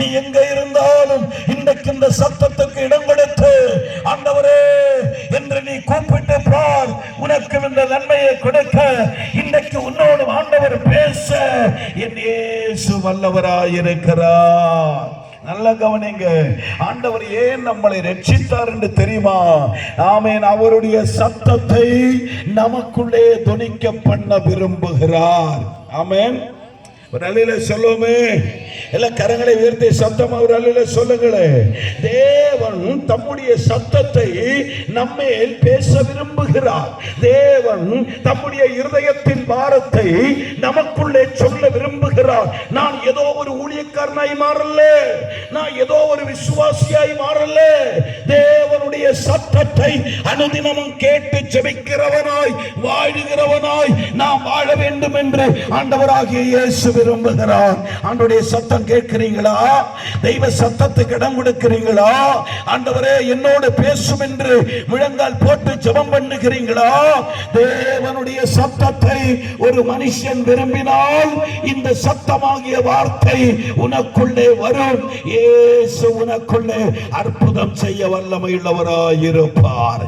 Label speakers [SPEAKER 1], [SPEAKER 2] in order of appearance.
[SPEAKER 1] நீ எங்க இருந்தாலும் இன்றைக்கு இந்த சத்தத்துக்கு இடம் கொடுத்து ஆண்டவரே என்று நீ கூப்பிட்டு பார் உனக்கு இந்த நன்மையை கொடுக்க இன்றைக்கு உன்னோடு ஆண்டவர் பேச என் ஏசு இயேசு வல்லவராயிருக்கிறார் நல்லா கவனிங்க ஆண்டவர் ஏன் நம்மளை ரட்சித்தார் என்று தெரியுமா? ஆமேன் அவருடைய சத்தத்தை நமக்குள்ளே துணிக்க பண்ண விரும்புகிறார். ஆமேன். ஒரு அலையில சொல்லுவோமே. எல்லாம் கரங்களை உயர்த்தி சத்தம் ஒரு அலையில சொல்லுங்களே. தேவன் தம்முடைய சத்தத்தை நம்மேல் பேச விரும்புகிறார். தேவன் தம்முடைய இருதயத்தின் பாரத்தை நமக்குள்ளே சொல்ல விரும்புகிறார். நான் ஏதோ ஒரு ஊழியக்காரனாய் மாறல நான் ஏதோ ஒரு விசுவாசியாய் மாறல தேவனுடைய சத்தத்தை அனுதினமும் கேட்டு ஜெபிக்கிறவனாய் வாழுகிறவனாய் நாம் வாழ வேண்டும் என்று ஆண்டவராகிய இயேசு விரும்புகிறார். ஆண்டோடைய சத்தம் கேட்கிறீங்களா தெய்வ சத்தத்துக்கு இடம் கொடுக்கிறீங்களா ஆண்டவரே என்னோடு பேசும் என்று முழங்கால் போட்டு ஜெபம் பண்ணுகிறீங்களா தேவனுடைய சத்தத்தை ஒரு மனுஷன் விரும்பினால் இந்த சத்தமாகிய வார்த்தை உனக்குள்ளே வரும். இயேசு உனக்குள்ளே அற்புதம் செய்ய வல்லமை உள்ளவராயிருப்பார்